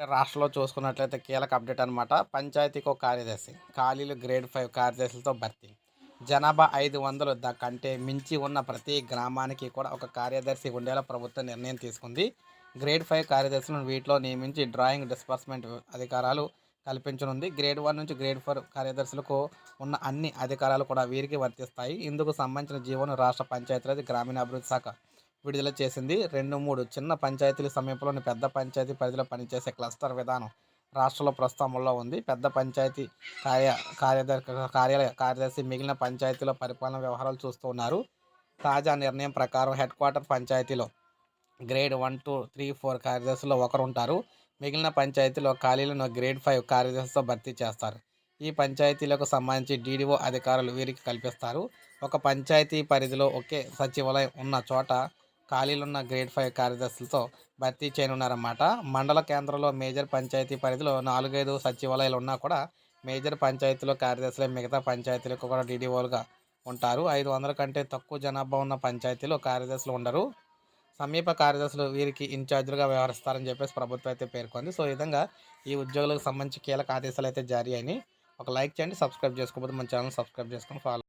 రాష్ట్రంలో చూసుకున్నట్లయితే కీలక అప్డేట్ అనమాట పంచాయతీకి ఒక కార్యదర్శి ఖాళీలు గ్రేడ్ ఫైవ్ కార్యదర్శులతో భర్తీ. జనాభా ఐదు వందలు ద కంటే మించి ఉన్న ప్రతి గ్రామానికి కూడా ఒక కార్యదర్శి ఉండేలా ప్రభుత్వం నిర్ణయం తీసుకుంది. గ్రేడ్ ఫైవ్ కార్యదర్శులను వీటిలో నియమించి డ్రాయింగ్ డిస్పర్స్మెంట్ అధికారాలు కల్పించనుంది. గ్రేడ్ వన్ నుంచి గ్రేడ్ ఫోర్ కార్యదర్శులకు ఉన్న అన్ని అధికారాలు కూడా వీరికి వర్తిస్తాయి. ఇందుకు సంబంధించిన జీవోను రాష్ట్ర పంచాయతీరాజ్ గ్రామీణాభివృద్ధి శాఖ విడుదల చేసింది. రెండు మూడు చిన్న పంచాయతీల సమీపంలోని పెద్ద పంచాయతీ పరిధిలో పనిచేసే క్లస్టర్ విధానం రాష్ట్రంలో ప్రస్తావంలో ఉంది. పెద్ద పంచాయతీ కార్య కార్యదర్శి కార్యాలయ కార్యదర్శి మిగిలిన పంచాయతీలో పరిపాలన వ్యవహారాలు చూస్తూ ఉన్నారు. తాజా నిర్ణయం ప్రకారం హెడ్ క్వార్టర్ పంచాయతీలో grade one two three four కార్యదర్శుల్లో ఒకరు ఉంటారు మిగిలిన పంచాయతీలో ఖాళీలను గ్రేడ్ ఫైవ్ కార్యదర్శితో భర్తీ చేస్తారు. ఈ పంచాయతీలకు సంబంధించి డీడీఓ అధికారులు వీరికి కల్పిస్తారు. ఒక పంచాయతీ పరిధిలో ఒకే సచివాలయం ఉన్న చోట ఖాళీలున్న గ్రేడ్ ఫైవ్ కార్యదర్శులతో భర్తీ చేయనున్నారన్నమాట. మండల కేంద్రంలో మేజర్ పంచాయతీ పరిధిలో నాలుగైదు సచివాలయాలు ఉన్నా కూడా మేజర్ పంచాయతీలో కార్యదర్శులే మిగతా పంచాయతీలకు కూడా డీడీఓలుగా ఉంటారు. ఐదు వందల కంటే తక్కువ జనాభా ఉన్న పంచాయతీలో కార్యదర్శులు ఉండరు. సమీప కార్యదర్శులు వీరికి ఇన్ఛార్జీలుగా వ్యవహరిస్తారని చెప్పేసి ప్రభుత్వం అయితే పేర్కొంది. సో ఈ విధంగా ఈ ఉద్యోగులకు సంబంధించి కీలక ఆదేశాలు అయితే జారీ అయినాయి. ఒక లైక్ చేయండి సబ్స్క్రైబ్ చేసుకోకపోతే మన ఛానల్ సబ్స్క్రైబ్ చేసుకొని ఫాలో